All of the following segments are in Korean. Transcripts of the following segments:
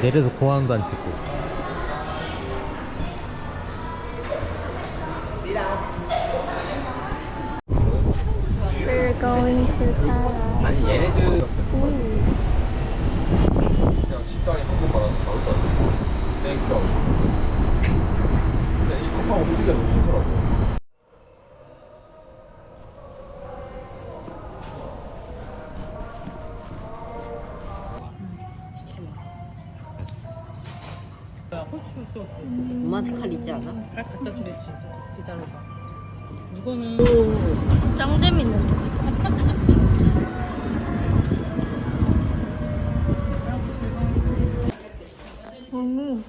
내려서 공항도 안 찍고. We're going to Thailand. 아니 얘네들 호추 소스 엄마한테 칼 있지 않아? 잘 갖다 주겠지 기다려봐 이거는 짱 재밌는데. 음.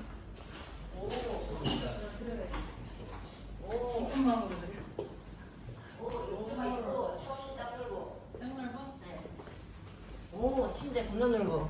오 침대 겁나 넓어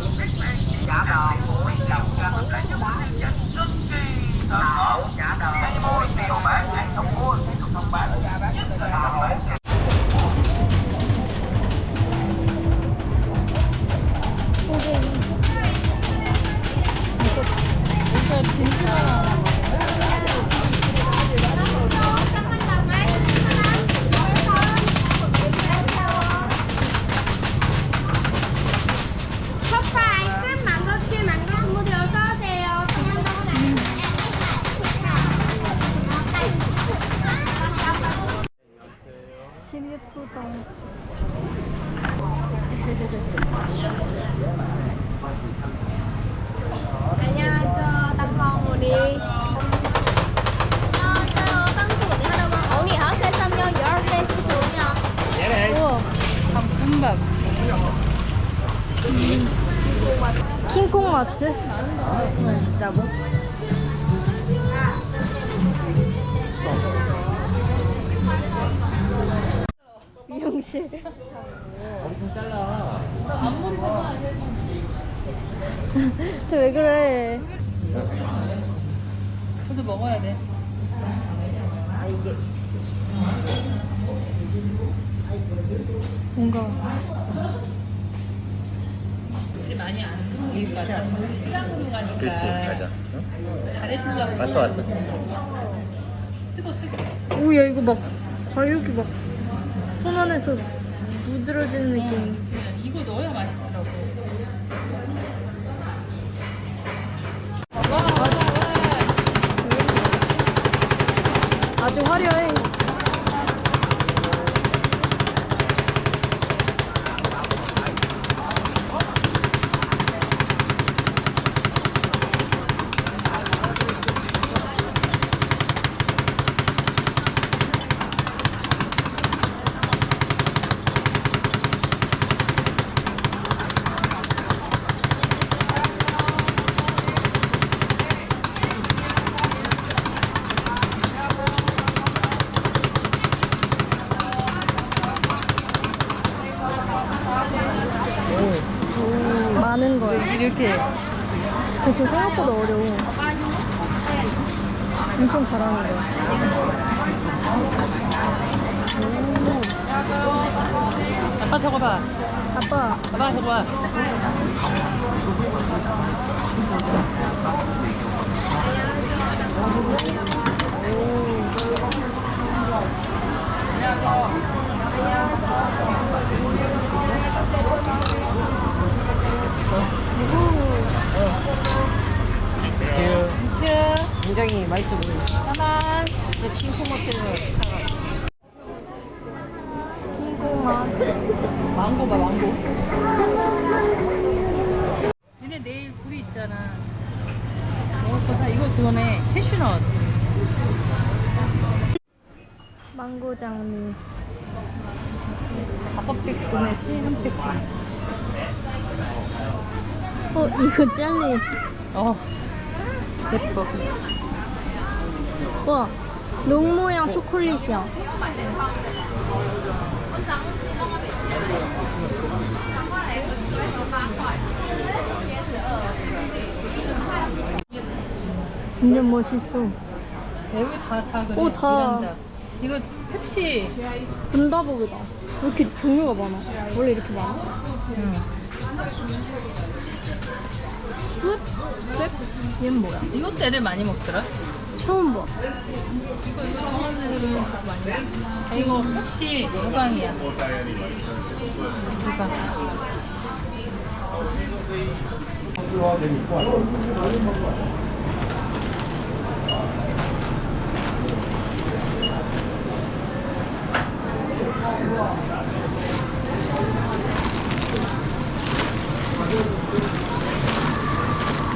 Cũng. 킹콩 마트? 진짜고? 미용실. 엄청 잘라. 쟤왜 그래? 저도 먹어야 돼 뭔가 우리 많이 안 들어오니까 시장으로 가니까 그렇지, 맞아. 잘해주려고 왔어, 왔어. 뜨거 뜨거 오야 이거 막 과육이 막 손 안에서 무드러지는 느낌. 이거 넣어야 맛있더라고 아주 화려해. 이렇게. 저 생각보다 어려워. 엄청 잘하는 거야. 아빠 저거 봐. 아빠, 아빠 저거 봐. 굉장히 맛있어 보여. 짜잔. 이제 킹코머치를 망고 봐 망고 니네 내일 둘이 있잖아. 먹을 거다 이거 그거네. 캐슈넛. 망고 장미. 다섯 팩 구매시 한 팩 어, 이거 젤리. 어 예뻐 와, 농 모양 초콜릿이야. 완전 멋있어. 여기 다, 다 그래 오, 다. 미란다. 이거 펩시 분다복이다. 왜 이렇게 종류가 많아? 원래 이렇게 많아? 응. 스웻? 스웻? 얘는 뭐야? 이것도 애들 많이 먹더라 처음 봐. 이거 이거 먹어 아, 이거 펩시 무광이야 무광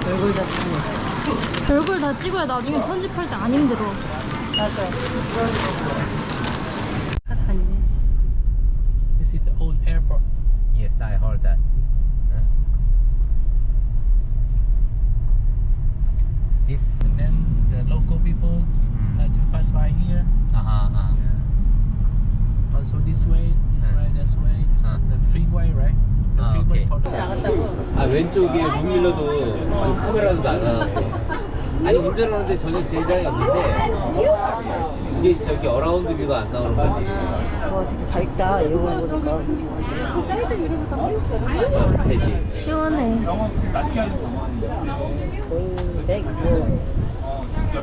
얼굴 다 찍네. 별걸 다 찍어야 나중에 편집할 때 안 힘들어. 맞아 다니네 This is the old airport. Yes, I heard that. This And then the local people uh, to pass by here. 아하, 아. Also this way, this Uh. way, this way. This Uh. the freeway, right? For the 나갔다고? 아 왼쪽에 루밀러도 아니 카메라도 안 하네. 아니 운전하는데 전혀 제자리 없는데 이게 저기 어라운드 뷰가 안 나오는 거지. 와, 되게 밝다. 이거 보니까. 어, 되지. 시원해. 거의 100, 뭐,